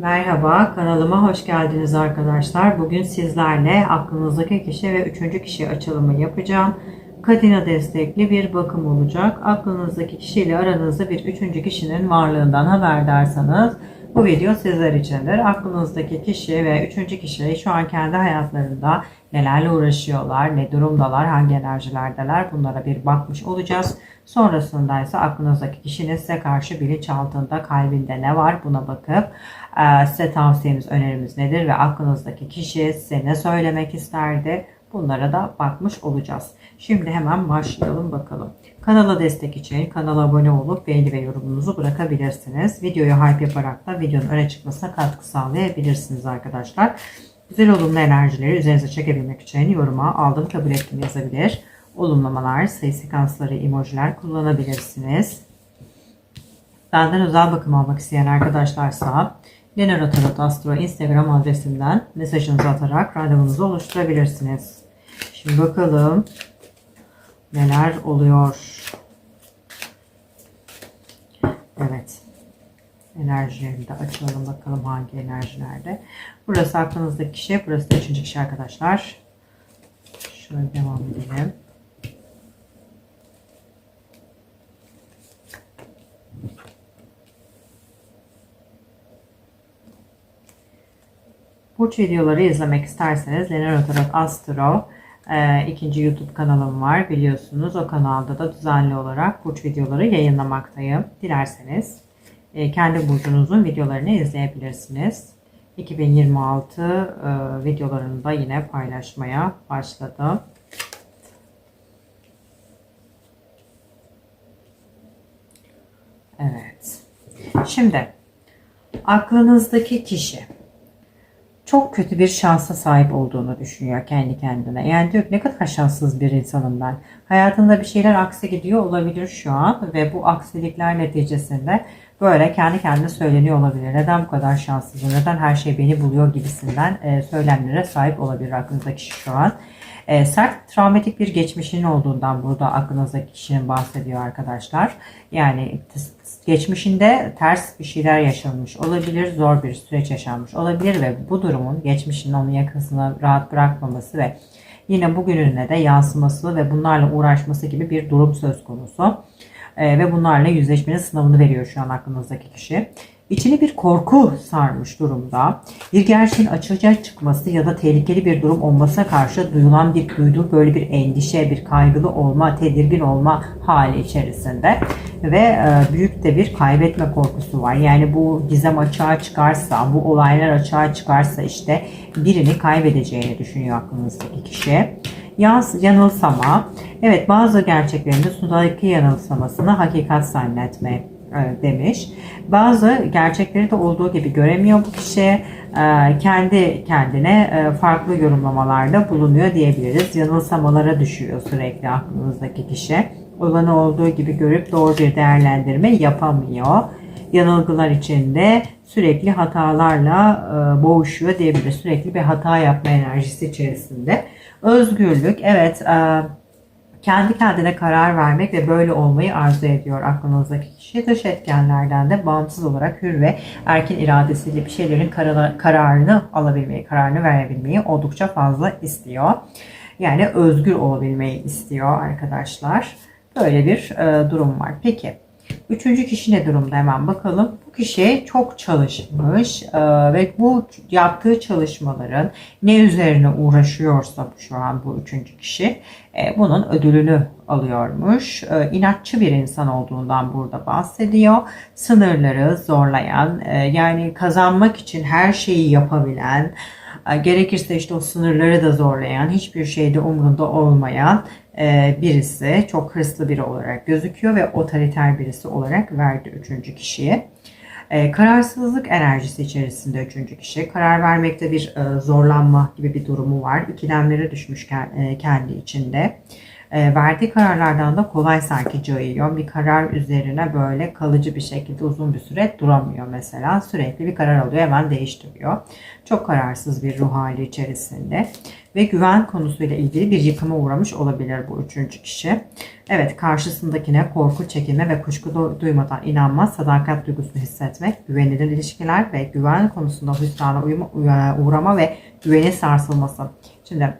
Merhaba, kanalıma hoş geldiniz arkadaşlar. Bugün sizlerle aklınızdaki kişi ve üçüncü kişi açılımı yapacağım. Kadina destekli bir bakım olacak. Aklınızdaki kişiyle aranızda bir üçüncü kişinin varlığından haberdarsanız bu video sizler içindir. Aklınızdaki kişi ve üçüncü kişi şu an kendi hayatlarında nelerle uğraşıyorlar, ne durumdalar, hangi enerjilerdeler bunlara bir bakmış olacağız. Sonrasında ise aklınızdaki kişinin size karşı bilinçaltında, kalbinde ne var buna bakıp e, size tavsiyemiz, önerimiz nedir ve aklınızdaki kişi size ne söylemek isterdi bunlara da bakmış olacağız. Şimdi hemen başlayalım bakalım. Kanala destek için kanala abone olup beğeni ve yorumunuzu bırakabilirsiniz. Videoyu hype yaparak da videonun öne çıkmasına katkı sağlayabilirsiniz arkadaşlar. Güzel olumlu enerjileri üzerinize çekebilmek için yoruma aldım kabul ettim yazabilir. Olumlamalar, sayı sekansları, emojiler kullanabilirsiniz. Benden özel bakım almak isteyen arkadaşlarsa Tarot Astro Instagram adresimden mesajınızı atarak randevunuzu oluşturabilirsiniz. Şimdi bakalım neler oluyor. Evet. Enerjilerini de açalım bakalım hangi enerjilerde. Burası aklınızdaki kişi. Burası da üçüncü kişi arkadaşlar. Şöyle devam edelim. Burç videoları izlemek isterseniz Lenora Tarot Astro e, ikinci YouTube kanalım var biliyorsunuz. O kanalda da düzenli olarak burç videoları yayınlamaktayım. Dilerseniz kendi burcunuzun videolarını izleyebilirsiniz. 2026 e, videolarını da yine paylaşmaya başladım. Evet. Şimdi aklınızdaki kişi çok kötü bir şansa sahip olduğunu düşünüyor kendi kendine. Yani diyor ki ne kadar şanssız bir insanım ben. Hayatında bir şeyler aksi gidiyor olabilir şu an ve bu aksilikler neticesinde böyle kendi kendine söyleniyor olabilir. Neden bu kadar şanssızım, neden her şey beni buluyor gibisinden e, söylemlere sahip olabilir aklınızdaki kişi şu an. E, sert travmatik bir geçmişinin olduğundan burada aklınızdaki kişinin bahsediyor arkadaşlar. Yani geçmişinde ters bir şeyler yaşanmış olabilir, zor bir süreç yaşanmış olabilir ve bu durumun geçmişin onun yakasını rahat bırakmaması ve yine bugününe de yansıması ve bunlarla uğraşması gibi bir durum söz konusu. Ee, ve bunlarla yüzleşmenin sınavını veriyor şu an aklınızdaki kişi. İçini bir korku sarmış durumda. Bir gerçeğin açığa çıkması ya da tehlikeli bir durum olmasına karşı duyulan bir duyduğu böyle bir endişe, bir kaygılı olma, tedirgin olma hali içerisinde ve e, büyük de bir kaybetme korkusu var. Yani bu gizem açığa çıkarsa, bu olaylar açığa çıkarsa işte birini kaybedeceğini düşünüyor aklınızdaki kişi. Yaz, yanılsama. Evet bazı gerçeklerin de sudaki yanılsamasını hakikat zannetme e, demiş. Bazı gerçekleri de olduğu gibi göremiyor bu kişi. E, kendi kendine e, farklı yorumlamalarda bulunuyor diyebiliriz. Yanılsamalara düşüyor sürekli aklınızdaki kişi. Olanı olduğu gibi görüp doğru bir değerlendirme yapamıyor. Yanılgılar içinde sürekli hatalarla boğuşuyor diyebiliriz. Sürekli bir hata yapma enerjisi içerisinde. Özgürlük, evet kendi kendine karar vermek ve böyle olmayı arzu ediyor aklınızdaki kişi. Dış etkenlerden de bağımsız olarak hür ve erkin iradesiyle bir şeylerin kararını alabilmeyi, kararını verebilmeyi oldukça fazla istiyor. Yani özgür olabilmeyi istiyor arkadaşlar. Böyle bir e, durum var. Peki Üçüncü kişi ne durumda hemen bakalım. Bu kişi çok çalışmış e, ve bu yaptığı çalışmaların ne üzerine uğraşıyorsa şu an bu üçüncü kişi e, bunun ödülünü alıyormuş. E, inatçı bir insan olduğundan burada bahsediyor. Sınırları zorlayan e, yani kazanmak için her şeyi yapabilen gerekirse işte o sınırları da zorlayan hiçbir şeyde umrunda olmayan birisi çok hırslı biri olarak gözüküyor ve otoriter birisi olarak verdi üçüncü kişiye. E, kararsızlık enerjisi içerisinde üçüncü kişi. Karar vermekte bir e, zorlanma gibi bir durumu var. İkilemlere düşmüş kendi içinde. E, verdiği kararlardan da kolay sanki cayıyor. Bir karar üzerine böyle kalıcı bir şekilde uzun bir süre duramıyor mesela. Sürekli bir karar alıyor hemen değiştiriyor. Çok kararsız bir ruh hali içerisinde. Ve güven konusuyla ilgili bir yıkıma uğramış olabilir bu üçüncü kişi. Evet karşısındakine korku, çekinme ve kuşku du- duymadan inanmaz, sadakat duygusunu hissetmek, güvenilir ilişkiler ve güven konusunda hüsrana uğrama ve güveni sarsılması. Şimdi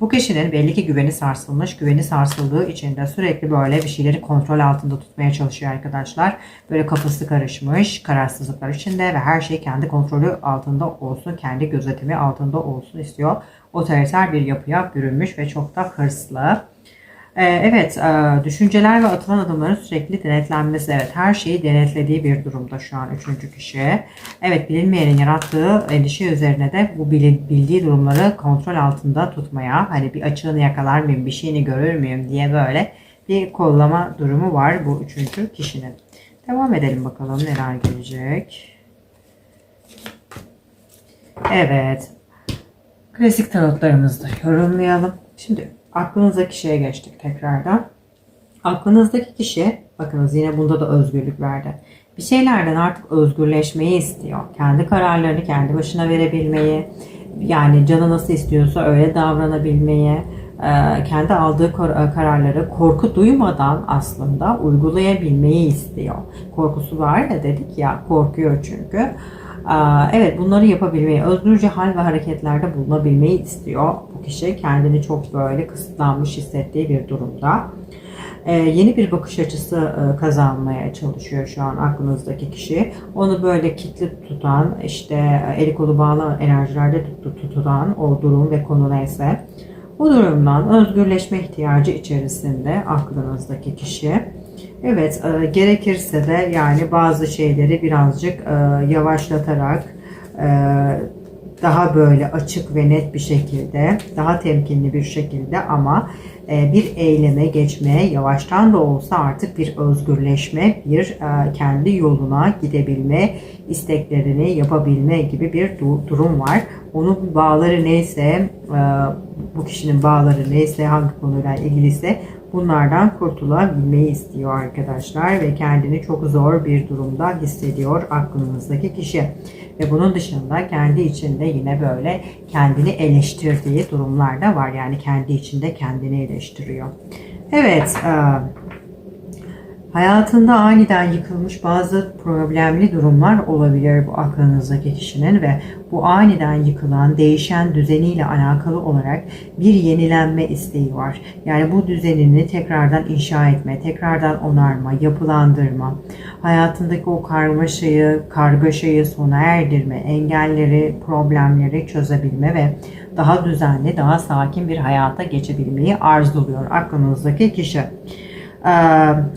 bu kişinin belli ki güveni sarsılmış. Güveni sarsıldığı için de sürekli böyle bir şeyleri kontrol altında tutmaya çalışıyor arkadaşlar. Böyle kafası karışmış, kararsızlıklar içinde ve her şey kendi kontrolü altında olsun, kendi gözetimi altında olsun istiyor. Otoriter bir yapıya bürünmüş ve çok da hırslı. Ee, Evet, e, düşünceler ve atılan adımların sürekli denetlenmesi. Evet, her şeyi denetlediği bir durumda şu an üçüncü kişi. Evet, bilinmeyenin yarattığı endişe üzerine de bu bildiği durumları kontrol altında tutmaya, hani bir açığını yakalar mıyım, bir şeyini görür müyüm diye böyle bir kollama durumu var bu üçüncü kişinin. Devam edelim bakalım neler gelecek. Evet, Klasik tarotlarımızda yorumlayalım. Şimdi aklınızdaki şeye geçtik tekrardan. Aklınızdaki kişi, bakınız yine bunda da özgürlük verdi. Bir şeylerden artık özgürleşmeyi istiyor. Kendi kararlarını kendi başına verebilmeyi, yani canı nasıl istiyorsa öyle davranabilmeyi, e, kendi aldığı e, kararları korku duymadan aslında uygulayabilmeyi istiyor. Korkusu var ya dedik ya, korkuyor çünkü. Aa, Evet bunları yapabilmeyi, özgürce hal ve hareketlerde bulunabilmeyi istiyor. Kişi kendini çok böyle kısıtlanmış hissettiği bir durumda. Ee, yeni bir bakış açısı e, kazanmaya çalışıyor şu an aklınızdaki kişi. Onu böyle kilitli tutan, işte e, eli kolu bağlı enerjilerde tut- tutulan o durum ve konu neyse. Bu durumdan özgürleşme ihtiyacı içerisinde aklınızdaki kişi. Evet, e, gerekirse de yani bazı şeyleri birazcık e, yavaşlatarak e, daha böyle açık ve net bir şekilde, daha temkinli bir şekilde ama e, bir eyleme geçmeye yavaştan da olsa artık bir özgürleşme, bir e, kendi yoluna gidebilme, isteklerini yapabilme gibi bir du- durum var. Onun bağları neyse, e, bu kişinin bağları neyse, hangi konuyla ilgiliyse bunlardan kurtulabilmeyi istiyor arkadaşlar ve kendini çok zor bir durumda hissediyor aklınızdaki kişi. Ve bunun dışında kendi içinde yine böyle kendini eleştirdiği durumlar da var. Yani kendi içinde kendini eleştiriyor. Evet, Hayatında aniden yıkılmış bazı problemli durumlar olabilir bu aklınızdaki kişinin ve bu aniden yıkılan, değişen düzeniyle alakalı olarak bir yenilenme isteği var. Yani bu düzenini tekrardan inşa etme, tekrardan onarma, yapılandırma, hayatındaki o karmaşayı, kargaşayı sona erdirme, engelleri, problemleri çözebilme ve daha düzenli, daha sakin bir hayata geçebilmeyi arzuluyor aklınızdaki kişi. Ee,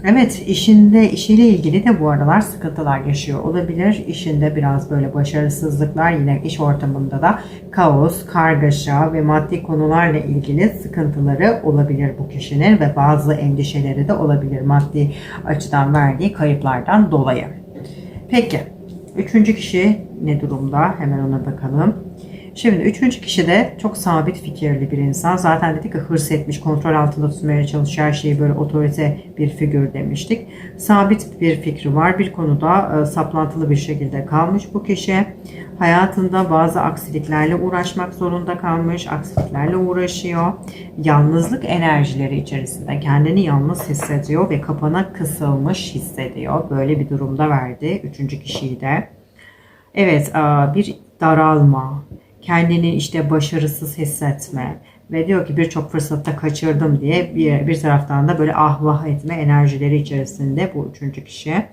Evet, işinde işiyle ilgili de bu aralar sıkıntılar yaşıyor olabilir. İşinde biraz böyle başarısızlıklar yine iş ortamında da kaos, kargaşa ve maddi konularla ilgili sıkıntıları olabilir bu kişinin ve bazı endişeleri de olabilir maddi açıdan verdiği kayıplardan dolayı. Peki, üçüncü kişi ne durumda? Hemen ona bakalım. Şimdi üçüncü kişi de çok sabit fikirli bir insan. Zaten dedik ki hırs etmiş, kontrol altında tutmaya. Her şeyi böyle otorite bir figür demiştik. Sabit bir fikri var. Bir konuda e, saplantılı bir şekilde kalmış bu kişi. Hayatında bazı aksiliklerle uğraşmak zorunda kalmış. Aksiliklerle uğraşıyor. Yalnızlık enerjileri içerisinde kendini yalnız hissediyor ve kapana kısılmış hissediyor. Böyle bir durumda verdi üçüncü kişiyi de. Evet, e, bir daralma, kendini işte başarısız hissetme ve diyor ki birçok fırsatta kaçırdım diye bir, bir taraftan da böyle ah vah etme enerjileri içerisinde bu üçüncü kişi.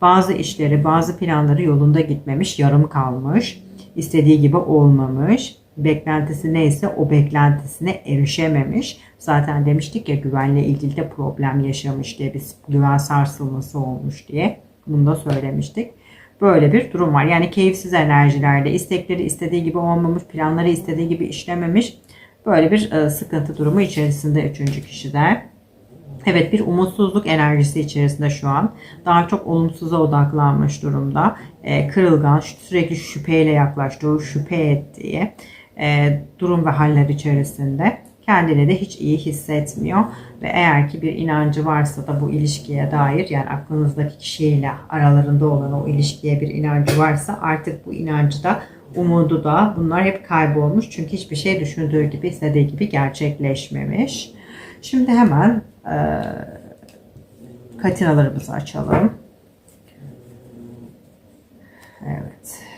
Bazı işleri, bazı planları yolunda gitmemiş, yarım kalmış, istediği gibi olmamış, beklentisi neyse o beklentisine erişememiş. Zaten demiştik ya güvenle ilgili de problem yaşamış diye, bir güven sarsılması olmuş diye. Bunu da söylemiştik. Böyle bir durum var. Yani keyifsiz enerjilerde istekleri istediği gibi olmamış, planları istediği gibi işlememiş. Böyle bir e, sıkıntı durumu içerisinde üçüncü kişiler. Evet bir umutsuzluk enerjisi içerisinde şu an. Daha çok olumsuza odaklanmış durumda. E, kırılgan, sürekli şüpheyle yaklaştığı, şüphe ettiği e, durum ve haller içerisinde. Kendini de hiç iyi hissetmiyor. Ve eğer ki bir inancı varsa da bu ilişkiye dair yani aklınızdaki kişiyle aralarında olan o ilişkiye bir inancı varsa artık bu inancı da umudu da bunlar hep kaybolmuş. Çünkü hiçbir şey düşündüğü gibi istediği gibi gerçekleşmemiş. Şimdi hemen e, katinalarımızı açalım. Evet.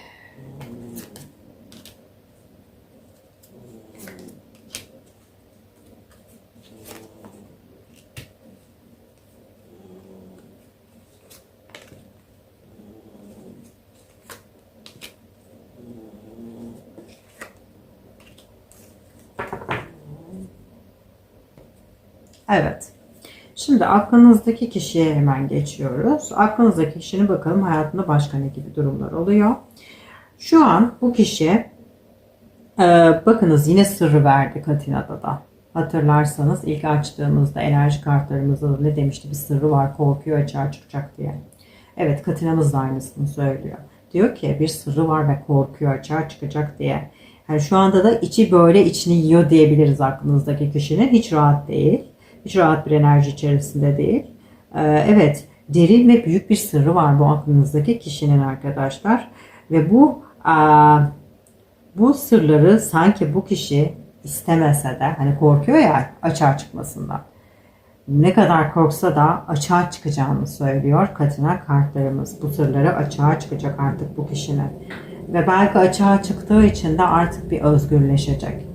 Evet. Şimdi aklınızdaki kişiye hemen geçiyoruz. Aklınızdaki kişinin bakalım hayatında başka ne gibi durumlar oluyor. Şu an bu kişi e, bakınız yine sırrı verdi Katina'da da. Hatırlarsanız ilk açtığımızda enerji kartlarımızda da ne demişti bir sırrı var korkuyor açığa çıkacak diye. Evet Katina'mız da aynısını söylüyor. Diyor ki bir sırrı var ve korkuyor açığa çıkacak diye. Yani şu anda da içi böyle içini yiyor diyebiliriz aklınızdaki kişinin. Hiç rahat değil. Hiç rahat bir enerji içerisinde değil. Ee, evet derin ve büyük bir sırrı var bu aklınızdaki kişinin arkadaşlar. Ve bu bu sırları sanki bu kişi istemese de hani korkuyor ya açığa çıkmasından. Ne kadar korksa da açığa çıkacağını söylüyor Katina kartlarımız. Bu sırları açığa çıkacak artık bu kişinin. Ve belki açığa çıktığı için de artık bir özgürleşecek.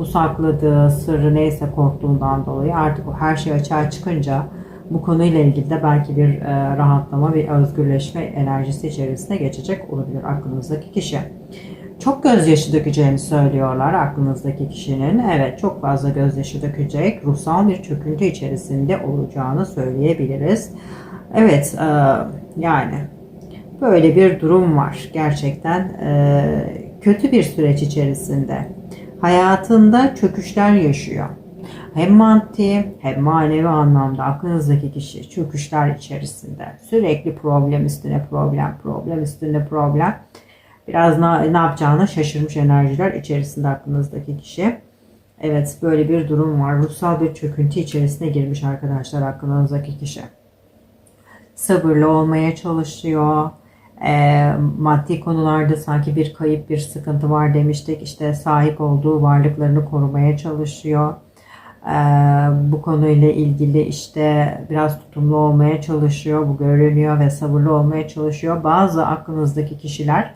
Bu sakladığı sırrı neyse korktuğundan dolayı artık her şey açığa çıkınca bu konuyla ilgili de belki bir e, rahatlama, bir özgürleşme enerjisi içerisine geçecek olabilir aklınızdaki kişi. Çok gözyaşı dökeceğini söylüyorlar aklınızdaki kişinin. Evet çok fazla gözyaşı dökecek, ruhsal bir çöküntü içerisinde olacağını söyleyebiliriz. Evet e, yani böyle bir durum var gerçekten e, kötü bir süreç içerisinde. Hayatında çöküşler yaşıyor. Hem maddi hem manevi anlamda aklınızdaki kişi çöküşler içerisinde. Sürekli problem üstüne problem, problem üstüne problem. Biraz ne, ne yapacağını şaşırmış enerjiler içerisinde aklınızdaki kişi. Evet böyle bir durum var. Ruhsal bir çöküntü içerisine girmiş arkadaşlar aklınızdaki kişi. Sabırlı olmaya çalışıyor. E, maddi konularda sanki bir kayıp bir sıkıntı var demiştik. İşte sahip olduğu varlıklarını korumaya çalışıyor. E, bu konuyla ilgili işte biraz tutumlu olmaya çalışıyor. Bu görünüyor ve sabırlı olmaya çalışıyor. Bazı aklınızdaki kişiler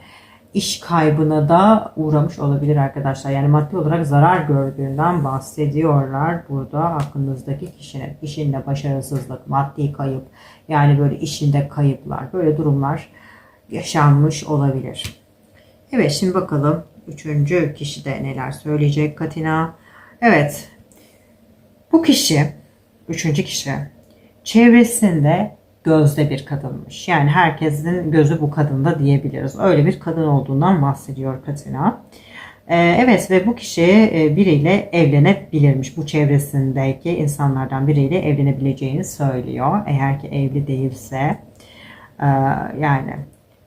iş kaybına da uğramış olabilir arkadaşlar. Yani maddi olarak zarar gördüğünden bahsediyorlar burada aklınızdaki kişinin. İşinde başarısızlık, maddi kayıp yani böyle işinde kayıplar böyle durumlar yaşanmış olabilir. Evet şimdi bakalım üçüncü kişi de neler söyleyecek Katina. Evet bu kişi üçüncü kişi çevresinde gözde bir kadınmış. Yani herkesin gözü bu kadında diyebiliriz. Öyle bir kadın olduğundan bahsediyor Katina. Ee, evet ve bu kişi e, biriyle evlenebilirmiş. Bu çevresindeki insanlardan biriyle evlenebileceğini söylüyor. Eğer ki evli değilse e, yani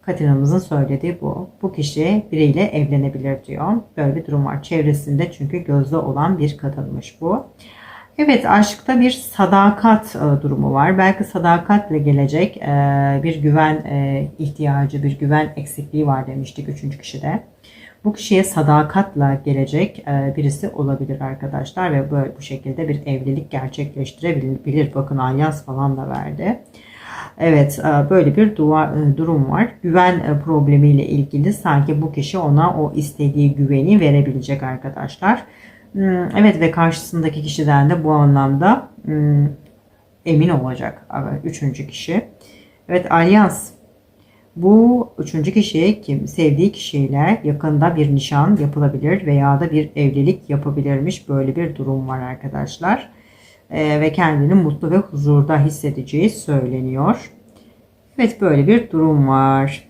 Katina'mızın söylediği bu. Bu kişi biriyle evlenebilir diyor. Böyle bir durum var. Çevresinde çünkü gözde olan bir kadınmış bu. Evet aşkta bir sadakat e, durumu var. Belki sadakatle gelecek e, bir güven e, ihtiyacı, bir güven eksikliği var demiştik üçüncü kişide. Bu kişiye sadakatla gelecek birisi olabilir arkadaşlar ve böyle bu şekilde bir evlilik gerçekleştirebilir. Bakın alyans falan da verdi. Evet böyle bir durum var. Güven problemiyle ilgili sanki bu kişi ona o istediği güveni verebilecek arkadaşlar. Hmm, evet ve karşısındaki kişiden de bu anlamda hmm, emin olacak. Üçüncü kişi. Evet alyans. Bu üçüncü kişi kim sevdiği kişiyle yakında bir nişan yapılabilir veya da bir evlilik yapabilirmiş. Böyle bir durum var arkadaşlar. Ee, ve kendini mutlu ve huzurda hissedeceği söyleniyor. Evet böyle bir durum var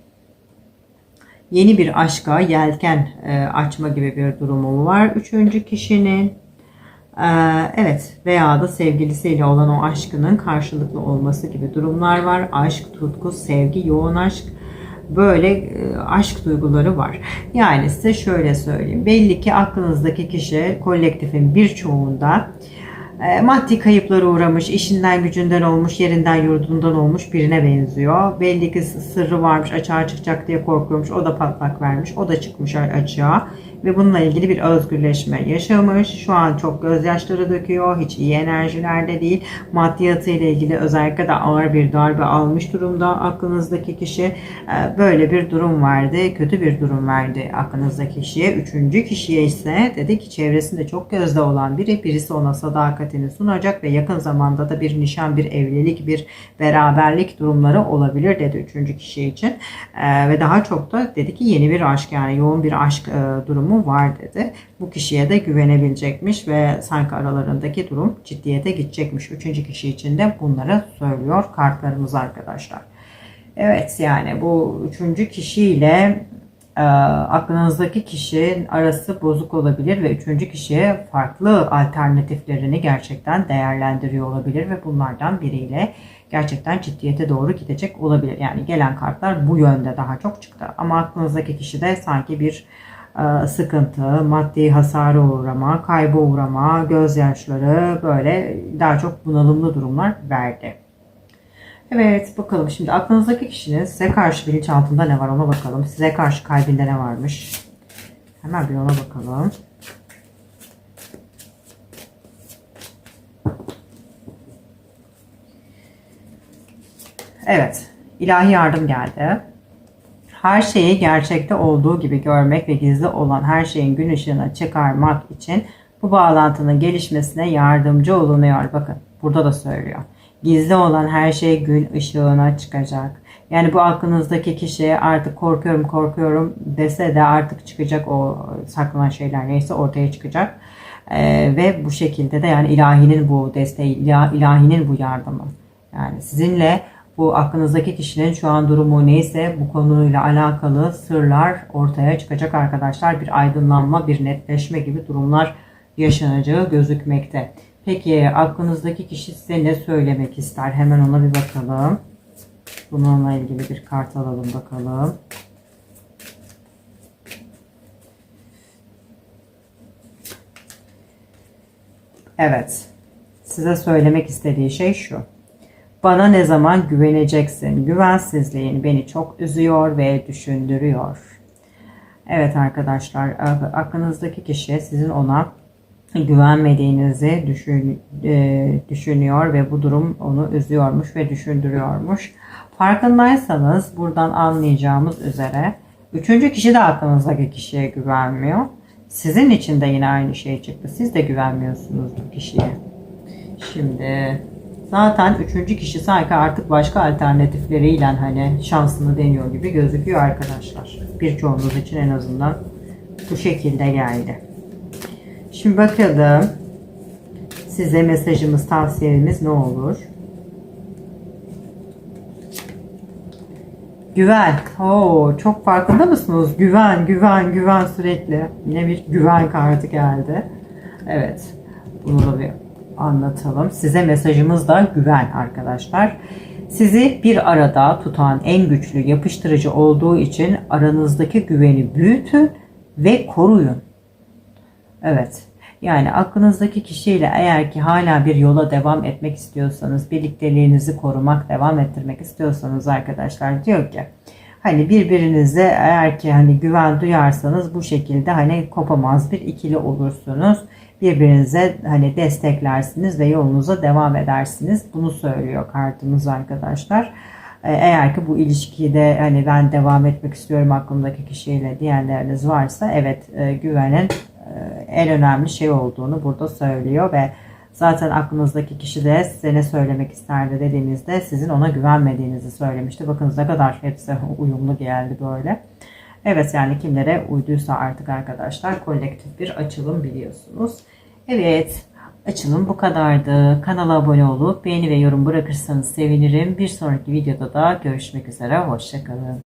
yeni bir aşka yelken e, açma gibi bir durumu var. Üçüncü kişinin e, evet veya da sevgilisiyle olan o aşkının karşılıklı olması gibi durumlar var. Aşk, tutku, sevgi, yoğun aşk böyle e, aşk duyguları var. Yani size şöyle söyleyeyim. Belli ki aklınızdaki kişi kolektifin birçoğunda e, maddi kayıplara uğramış, işinden gücünden olmuş, yerinden yurdundan olmuş birine benziyor. Belli ki sırrı varmış, açığa çıkacak diye korkuyormuş. O da patlak vermiş, o da çıkmış açığa. Ve bununla ilgili bir özgürleşme yaşamış. Şu an çok gözyaşları döküyor. Hiç iyi enerjilerde değil. Maddiyatı ile ilgili özellikle de ağır bir darbe almış durumda aklınızdaki kişi. E, Böyle bir durum vardı. Kötü bir durum verdi aklınızdaki kişiye. Üçüncü kişiye ise dedi ki çevresinde çok gözde olan biri. Birisi ona sadakatini sunacak ve yakın zamanda da bir nişan, bir evlilik, bir beraberlik durumları olabilir dedi üçüncü kişi için. E, Ve daha çok da dedi ki yeni bir aşk yani yoğun bir aşk e, durumu var dedi. Bu kişiye de güvenebilecekmiş ve sanki aralarındaki durum ciddiyete gidecekmiş. Üçüncü kişi için de bunları söylüyor kartlarımız arkadaşlar. Evet yani bu üçüncü kişiyle e, aklınızdaki kişinin arası bozuk olabilir ve üçüncü kişiye farklı alternatiflerini gerçekten değerlendiriyor olabilir ve bunlardan biriyle gerçekten ciddiyete doğru gidecek olabilir. Yani gelen kartlar bu yönde daha çok çıktı. Ama aklınızdaki kişi de sanki bir sıkıntı, maddi hasara uğrama, kayba uğrama, gözyaşları böyle daha çok bunalımlı durumlar verdi. Evet bakalım şimdi aklınızdaki kişinin size karşı bilinçaltında ne var ona bakalım. Size karşı kalbinde ne varmış? Hemen bir ona bakalım. Evet ilahi yardım geldi. Her şeyi gerçekte olduğu gibi görmek ve gizli olan her şeyin gün ışığına çıkarmak için bu bağlantının gelişmesine yardımcı olunuyor. Bakın burada da söylüyor. Gizli olan her şey gün ışığına çıkacak. Yani bu aklınızdaki kişi artık korkuyorum korkuyorum dese de artık çıkacak o saklanan şeyler neyse ortaya çıkacak. Ee, ve bu şekilde de yani ilahinin bu desteği, ilah- ilahinin bu yardımı. Yani sizinle bu aklınızdaki kişinin şu an durumu neyse bu konuyla alakalı sırlar ortaya çıkacak arkadaşlar. Bir aydınlanma, bir netleşme gibi durumlar yaşanacağı gözükmekte. Peki aklınızdaki kişi size ne söylemek ister? Hemen ona bir bakalım. Bununla ilgili bir kart alalım bakalım. Evet. Size söylemek istediği şey şu. Bana ne zaman güveneceksin? Güvensizliğin beni çok üzüyor ve düşündürüyor. Evet arkadaşlar, aklınızdaki kişi sizin ona güvenmediğinizi düşün, e, düşünüyor ve bu durum onu üzüyormuş ve düşündürüyormuş. Farkındaysanız buradan anlayacağımız üzere üçüncü kişi de aklınızdaki kişiye güvenmiyor. Sizin için de yine aynı şey çıktı. Siz de güvenmiyorsunuz bu kişiye. Şimdi zaten üçüncü kişi sanki artık başka alternatifleriyle hani şansını deniyor gibi gözüküyor arkadaşlar. Birçoğunuz için en azından bu şekilde geldi. Şimdi bakalım size mesajımız, tavsiyemiz ne olur? Güven. Oo, çok farkında mısınız? Güven, güven, güven sürekli. Yine bir güven kartı geldi. Evet. Bunu da bir anlatalım. Size mesajımız da güven arkadaşlar. Sizi bir arada tutan en güçlü yapıştırıcı olduğu için aranızdaki güveni büyütün ve koruyun. Evet. Yani aklınızdaki kişiyle eğer ki hala bir yola devam etmek istiyorsanız, birlikteliğinizi korumak, devam ettirmek istiyorsanız arkadaşlar diyor ki hani birbirinize eğer ki hani güven duyarsanız bu şekilde hani kopamaz bir ikili olursunuz. Birbirinize hani desteklersiniz ve yolunuza devam edersiniz. Bunu söylüyor kartımız arkadaşlar. Eğer ki bu ilişkide hani ben devam etmek istiyorum aklımdaki kişiyle diyenleriniz varsa evet güvenin en önemli şey olduğunu burada söylüyor ve zaten aklınızdaki kişi de size ne söylemek isterdi dediğinizde sizin ona güvenmediğinizi söylemişti. Bakınız ne kadar hepsi uyumlu geldi böyle. Evet yani kimlere uyduysa artık arkadaşlar kolektif bir açılım biliyorsunuz. Evet açılım bu kadardı. Kanala abone olup beğeni ve yorum bırakırsanız sevinirim. Bir sonraki videoda da görüşmek üzere. Hoşçakalın.